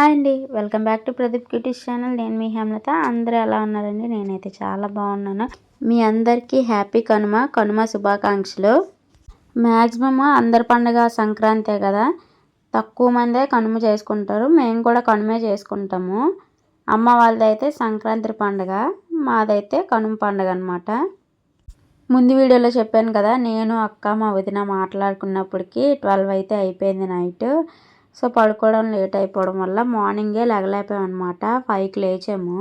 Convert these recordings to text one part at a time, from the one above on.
Hi అండి. Welcome back to Pradeep cuties channel. నేను మీ హేమలత. అందరూ ఎలా ఉన్నారండి? నేనైతే చాలా బాగున్నాను. మీ అందరికీ హ్యాపీ కనుమ కనుమ శుభాకాంక్షలు. మ్యాక్సిమమ్ అందరి పండుగ సంక్రాంతే కదా. తక్కువ మందే కనుమ చేసుకుంటారు. మేము కూడా కనుమే చేసుకుంటాము. అమ్మ వాళ్ళదైతే సంక్రాంతి పండుగ మాదైతే కనుమ పండుగ అనమాట ముందు వీడియోలో చెప్పాను కదా నేను అక్క మా వదిన మాట్లాడుకున్నప్పటికీ ట్వెల్వ్ అయితే అయిపోయింది నైట్. సో పడుకోవడం లేట్ అయిపోవడం వల్ల మార్నింగే లేగలేపాం అనమాట ఫైవ్కి లేచాము.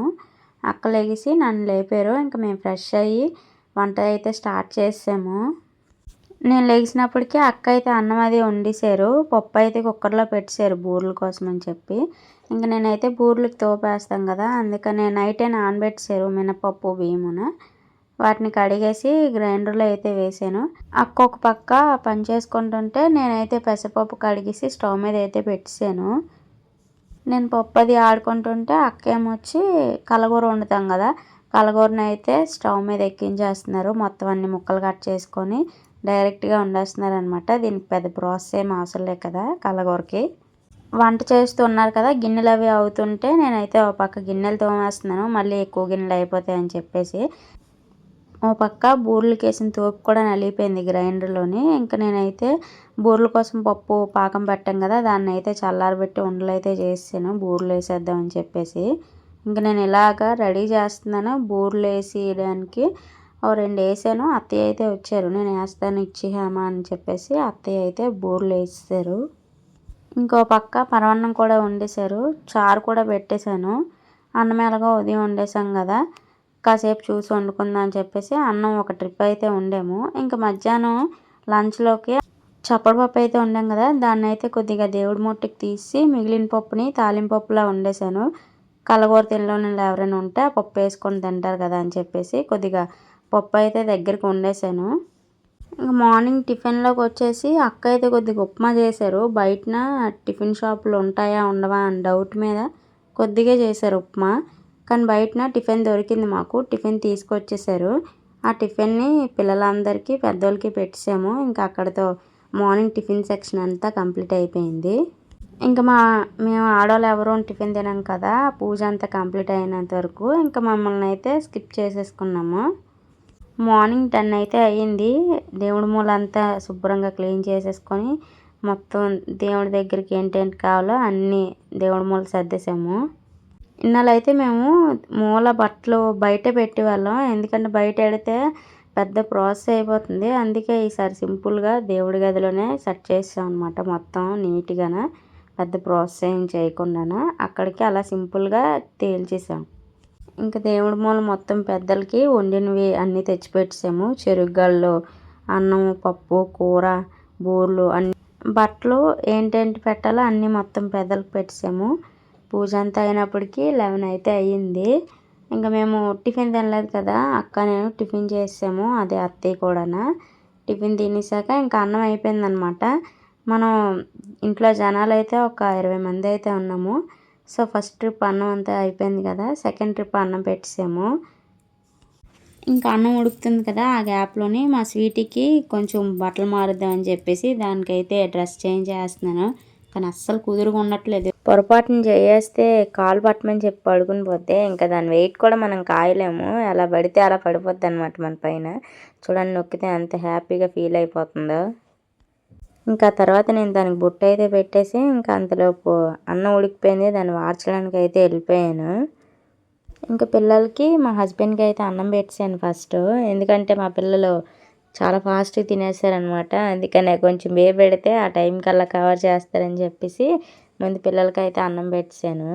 అక్క లేచి నన్ను లేపారు. ఇంకా మేము ఫ్రెష్ అయ్యి వంట అయితే స్టార్ట్ చేసాము నేను లేచినప్పటికీ అక్క అయితే అన్నం అది వండేశారు. పప్పు అయితే కుక్కర్లో పెట్టేశారు బూరెల కోసం అని చెప్పి. ఇంకా నేనైతే బూరెలకు తోపేస్తాం కదా అందుకని నైటే నానబెట్టేశారు మినపప్పు బియ్యమున. వాటిని కడిగేసి గ్రైండర్లో అయితే వేసాను. అక్క ఒక పక్క పని చేసుకుంటుంటే నేనైతే పెసరపప్పు కడిగేసి స్టవ్ మీద అయితే పెట్టేశాను నేను పప్పు అది ఆడుకుంటుంటే అక్క ఏమొచ్చి కలగూర వండుతాం కదా కలగూరని అయితే స్టవ్ మీద ఎక్కించేస్తున్నారు. మొత్తం అన్ని ముక్కలు కట్ చేసుకొని డైరెక్ట్గా వండేస్తున్నారు అనమాట దీనికి పెద్ద ప్రాసెస్ ఏం అవసరం లేదు కదా కలగూరకి. వంట చేస్తూ ఉన్నారు కదా గిన్నెలు అవి అవుతుంటే నేనైతే ఒక పక్క గిన్నెలు తోమేస్తున్నాను. మళ్ళీ ఎక్కువ గిన్నెలు అయిపోతాయని చెప్పేసి ఓ పక్క బూరెలకేసిన తోపు కూడా నలిగిపోయింది గ్రైండర్లోని. ఇంకా నేనైతే బూరెల కోసం పప్పు పాకం పెట్టాం కదా దాన్ని అయితే చల్లారబెట్టి ఉండలు అయితే చేసాను బూరెలు వేసేద్దామని చెప్పేసి. ఇంకా నేను ఇలాగా రెడీ చేస్తున్నాను. బూరెలు వేసేయడానికి ఓ రెండు వేసాను. అత్తయ్య అయితే వచ్చారు. నేను వేస్తాను ఇచ్చిహామా అని చెప్పేసి అత్తయ్య అయితే బూరెలు వేసేసారు. ఇంకో పక్క పరవన్నం కూడా వండేశారు. చారు కూడా పెట్టేశాను. అన్నం ఎలాగో ఉదయం వండేసాం కదా. కాసేపు చూసి వండుకుందాం అని చెప్పేసి అన్నం ఒక ట్రిప్ అయితే ఉండేము. ఇంకా మధ్యాహ్నం లంచ్లోకి చప్పడపప్పు అయితే ఉండాం కదా దాన్ని అయితే కొద్దిగా దేవుడి మొట్టికి తీసి మిగిలిన పప్పుని తాలింపప్పులా వండేసాను కలగూర తినలోని ఎవరైనా ఉంటే ఆ పప్పు వేసుకొని తింటారు కదా అని చెప్పేసి కొద్దిగా పప్పు అయితే దగ్గరికి వండేశాను. ఇంకా మార్నింగ్ టిఫిన్లోకి వచ్చేసి అక్క అయితే కొద్దిగా ఉప్మా చేశారు. బయటన టిఫిన్ షాపులు ఉంటాయా ఉండవా అని డౌట్ మీద కొద్దిగా చేశారు ఉప్మా. కానీ బయటన టిఫిన్ దొరికింది మాకు. టిఫిన్ తీసుకొచ్చేసారు. ఆ టిఫిన్ని పిల్లలందరికీ పెద్దోళ్ళకి పెట్టేసాము. ఇంకా అక్కడితో మార్నింగ్ టిఫిన్ సెక్షన్ అంతా కంప్లీట్ అయిపోయింది. ఇంకా మా మేము ఆడవాళ్ళు ఎవరూ టిఫిన్ తినాం కదా. పూజ అంతా కంప్లీట్ అయినంత వరకు ఇంకా మమ్మల్ని అయితే స్కిప్ చేసేసుకున్నాము. మార్నింగ్ టెన్ అయితే అయ్యింది. దేవుడి మూలంతా శుభ్రంగా క్లీన్ చేసేసుకొని మొత్తం దేవుడి దగ్గరికి ఏంటేంటి కావాలో అన్నీ దేవుడి మూల సర్దేశాము ఇన్నాళ్ళైతే మేము మూల బట్టలు బయట పెట్టేవాళ్ళం. ఎందుకంటే బయట పెడితే పెద్ద ప్రాసెస్ అయిపోతుంది. అందుకే ఈసారి సింపుల్గా దేవుడి గదిలోనే సెట్ చేసాం అనమాట మొత్తం నీట్గా పెద్ద ప్రాసెస్ ఏం చేయకుండా అక్కడికి అలా సింపుల్గా తేల్చేసాం. ఇంకా దేవుడి మూల మొత్తం పెద్దలకి వండినవి అన్నీ తెచ్చిపెట్టేసాము. చెరుగ్గాళ్ళు అన్నం పప్పు కూర బూర్లు అన్ని. బట్టలు ఏంటేంటి పెట్టాలో అన్నీ మొత్తం పెద్దలకు పెట్టేసాము. పూజ అంతా అయినప్పటికీ లెవెన్ అయితే అయ్యింది. ఇంకా మేము టిఫిన్ తినలేదు కదా అక్క నేను టిఫిన్ చేసాము అదే అత్తయ్య కూడా టిఫిన్ తినేసాక ఇంకా అన్నం అయిపోయిందనమాట. మనం ఇంట్లో జనాలు అయితే ఒక ఇరవై మంది అయితే ఉన్నాము. సో ఫస్ట్ ట్రిప్ అన్నం అంతా అయిపోయింది కదా సెకండ్ ట్రిప్ అన్నం పెట్టేసాము. ఇంకా అన్నం ఉడుకుతుంది కదా ఆ గ్యాప్లోని మా స్వీటీకి కొంచెం బట్టలు మారుద్దామని చెప్పేసి దానికైతే డ్రెస్ చేంజ్ చేస్తున్నాను. కానీ అస్సలు కుదురుగా ఉండట్లేదు. పొరపాటున చేయేస్తే కాలు పట్టమని చెప్పి పడుకుని పోతే ఇంకా దాని వెయిట్ కూడా మనం కాయలేము. ఎలా పడితే అలా పడిపోద్ది అనమాట మన పైన. చూడండి నొక్కితే అంత హ్యాపీగా ఫీల్ అయిపోతుందో. ఇంకా తర్వాత నేను దానికి బుట్ట అయితే పెట్టేసి ఇంకా అంతలోపు అన్నం ఉడికిపోయింది. దాన్ని వార్చడానికి అయితే వెళ్ళిపోయాను. ఇంకా పిల్లలకి మా హస్బెండ్కి అయితే అన్నం పెట్టాను ఫస్ట్. ఎందుకంటే మా పిల్లలు చాలా ఫాస్ట్గా తినేసారనమాట అందుకనే కొంచెం వే పెడితే ఆ టైం కల్లా కవర్ చేస్తారని చెప్పేసి ముందు పిల్లలకి అయితే అన్నం పెట్టాను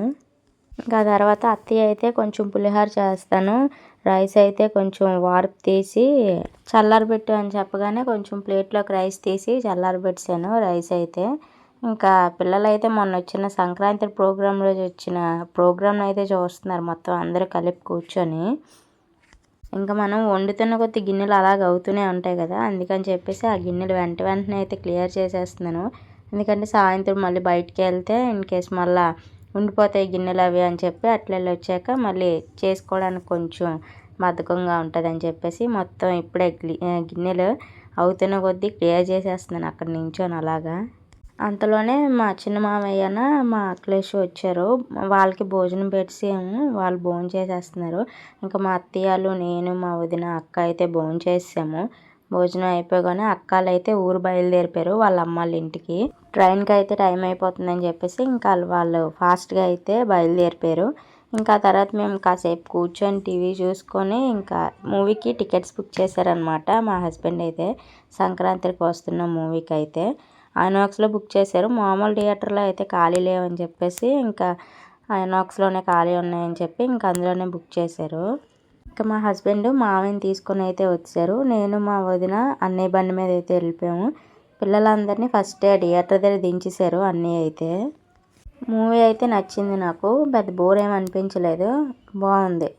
ఇంకా తర్వాత అత్తయ్య అయితే కొంచెం పులిహోర చేస్తాను. రైస్ అయితే కొంచెం వార్పు తీసి చల్లారబెట్టు అని చెప్పగానే కొంచెం ప్లేట్లోకి రైస్ తీసి చల్లారబెట్టాను రైస్ అయితే. ఇంకా పిల్లలైతే మొన్న వచ్చిన సంక్రాంతి ప్రోగ్రాంలో రోజు వచ్చిన ప్రోగ్రాంను అయితే చూస్తున్నారు మొత్తం అందరూ కలిపి కూర్చొని. ఇంకా మనం వండుతున్న కొద్ది గిన్నెలు అలాగ అవుతూనే ఉంటాయి కదా. అందుకని చెప్పేసి ఆ గిన్నెలు వెంట వెంటనే అయితే క్లియర్ చేసేస్తున్నాను. ఎందుకంటే సాయంత్రం మళ్ళీ బయటికి వెళ్తే ఇన్ కేస్ మళ్ళీ ఉండిపోతాయి గిన్నెలు అవి అని చెప్పి అట్లా వచ్చాక మళ్ళీ చేసుకోవడానికి కొంచెం బద్ధకంగా ఉంటుంది అని చెప్పేసి మొత్తం ఇప్పుడే గిన్నెలు అవుతున్న కొద్దీ క్లియర్ చేసేస్తున్నాను అక్కడ నించొని అలాగా. అంతలోనే మా చిన్న మామయ్యన మా అఖిలేష్ వచ్చారు. వాళ్ళకి భోజనం పెట్టేసాము వాళ్ళు భోజనం చేసేస్తున్నారు. ఇంకా మా అత్తయ్యలు నేను మా వదిన అక్క అయితే భోజనం చేసాము భోజనం అయిపోగానే అక్కలు అయితే ఊరు బయలుదేరిపోయారు వాళ్ళ అమ్మ వాళ్ళ ఇంటికి. ట్రైన్కి అయితే టైం అయిపోతుందని చెప్పేసి ఇంకా వాళ్ళు ఫాస్ట్గా అయితే బయలుదేరిపోయారు. ఇంకా తర్వాత మేము కాసేపు కూర్చొని టీవీ చూసుకొని ఇంకా మూవీకి టికెట్స్ బుక్ చేశారనమాట మా హస్బెండ్ అయితే. సంక్రాంతికి వస్తున్న మూవీకి అయితే. ఐనాక్స్లో బుక్ చేశారు. మామూలు థియేటర్లో అయితే ఖాళీ లేవని చెప్పేసి ఇంకా ఐనాక్స్లోనే ఖాళీ ఉన్నాయని చెప్పి ఇంకా అందులోనే బుక్ చేశారు. ఇంకా మా హస్బెండ్ మామయ్యని తీసుకొని అయితే వచ్చారు. నేను మా వదిన అన్నయ్య బండి మీద అయితే వెళ్ళిపోయాము. పిల్లలందరినీ ఫస్ట్ థియేటర్ దగ్గర దించేశారు అన్నయ్య అయితే. మూవీ అయితే నచ్చింది నాకు. పెద్ద బోర్ ఏమి అనిపించలేదు. బాగుంది.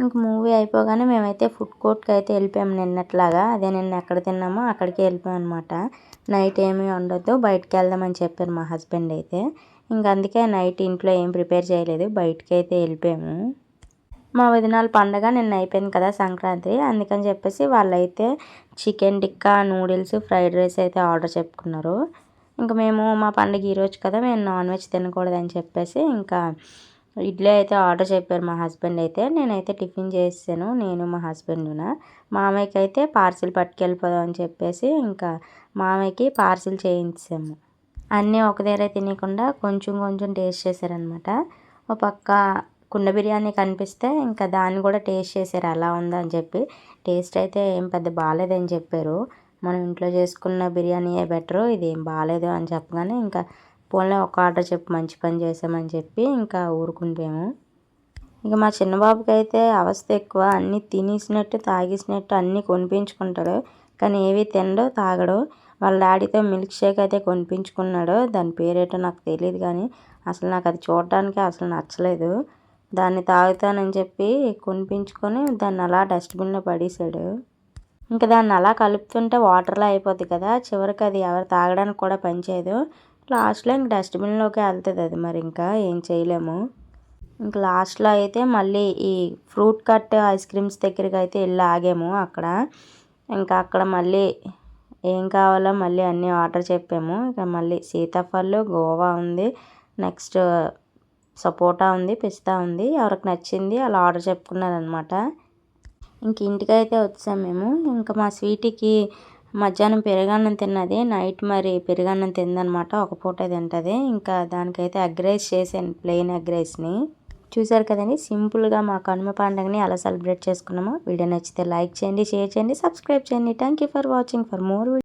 ఇంక మూవీ అయిపోగానే మేమైతే ఫుడ్ కోర్ట్కి అయితే వెళ్ళిపోయాము నిన్నట్లాగా. అదే నిన్న ఎక్కడ తిన్నామో అక్కడికి వెళ్ళిపోయాం అనమాట నైట్ ఏమీ ఉండొద్దు బయటికి వెళ్దామని చెప్పారు మా హస్బెండ్ అయితే. ఇంక అందుకే నైట్ ఇంట్లో ఏం ప్రిపేర్ చేయలేదు. బయటికి అయితే వెళ్ళిపోయాము. మా వదినాల పండగ నిన్న అయిపోయింది కదా సంక్రాంతి. అందుకని చెప్పేసి వాళ్ళైతే chicken tikka noodles fried rice అయితే ఆర్డర్ చెప్పుకున్నారు. ఇంకా మేము మా పండుగ ఈరోజు కదా మేము నాన్ వెజ్ తినకూడదని చెప్పేసి ఇంకా ఇడ్లీ అయితే ఆర్డర్ చెప్పారు మా హస్బెండ్ అయితే. నేనైతే టిఫిన్ చేసాను నేను మా హస్బెండ్న మామయ్యకి అయితే పార్సిల్ పట్టుకెళ్ళిపోదాం అని చెప్పేసి ఇంకా మామయ్యకి పార్సిల్ చేయించాము అన్నీ ఒక దగ్గర తినకుండా కొంచెం కొంచెం టేస్ట్ చేశారనమాట ఒక పక్క కుండ బిర్యానీ కనిపిస్తే ఇంకా దాన్ని కూడా టేస్ట్ చేశారు. అలా ఉందా అని చెప్పి. టేస్ట్ అయితే ఏం పెద్ద బాగాలేదని చెప్పారు. మనం ఇంట్లో చేసుకున్న బిర్యానీయే బెటరు. ఇది ఏం బాగాలేదు అని చెప్పగానే ఇంకా పోన్లే ఒక ఆర్డర్ చెప్పి మంచి పని చేసామని చెప్పి ఇంకా ఊరుకుంటాము. ఇక మా చిన్నబాబుకి అయితే అవస్థ ఎక్కువ అన్నీ తినేసినట్టు తాగేసినట్టు అన్నీ కొనిపించుకుంటాడు. కానీ ఏవి తినడు తాగడు వాళ్ళ డాడీతో మిల్క్ షేక్ అయితే కొనిపించుకున్నాడు దాని పేరేటో నాకు తెలియదు కానీ అసలు నాకు అది చూడటానికి అసలు నచ్చలేదు. దాన్ని తాగుతానని చెప్పి కొనిపించుకొని దాన్ని అలా డస్ట్బిన్లో పడేశాడు. ఇంకా దాన్ని అలా కలుపుతుంటే వాటర్లో అయిపోద్ది కదా చివరికి అది ఎవరు తాగడానికి కూడా పనిచేయదు. లాస్ట్లో ఇంక డస్ట్బిన్లోకి వెళ్తుంది అది మరి ఇంకా ఏం చేయలేము. ఇంక లాస్ట్లో అయితే మళ్ళీ ఈ ఫ్రూట్ కట్ ఐస్ క్రీమ్స్ దగ్గరికి అయితే వెళ్ళి ఆగాము అక్కడ. ఇంకా అక్కడ మళ్ళీ ఏం కావాలో మళ్ళీ అన్నీ ఆర్డర్ చెప్పాము. ఇక మళ్ళీ సీతాఫళ్ళు గోవా ఉంది నెక్స్ట్ సపోటా ఉంది పిస్తా ఉంది ఎవరికి నచ్చింది అలా ఆర్డర్ చెప్పుకున్నారనమాట ఇంక ఇంటికైతే వచ్చాము మేము. ఇంకా మా స్వీటీకి మధ్యాహ్నం పెరుగన్నం తిన్నది నైట్ మరి పెరుగన్నం తిందనమాట. ఒక పూట తింటుంది. ఇంకా దానికైతే ఎగ్ రైస్ చేశాను ప్లెయిన్ ఎగ్ రైస్ని చూసారు కదండి సింపుల్గా మా కనుమ పండుగని అలా సెలబ్రేట్ చేసుకున్నాము. వీడియో నచ్చితే లైక్ చేయండి షేర్ చేయండి సబ్స్క్రైబ్ చేయండి. Thank you for watching. For more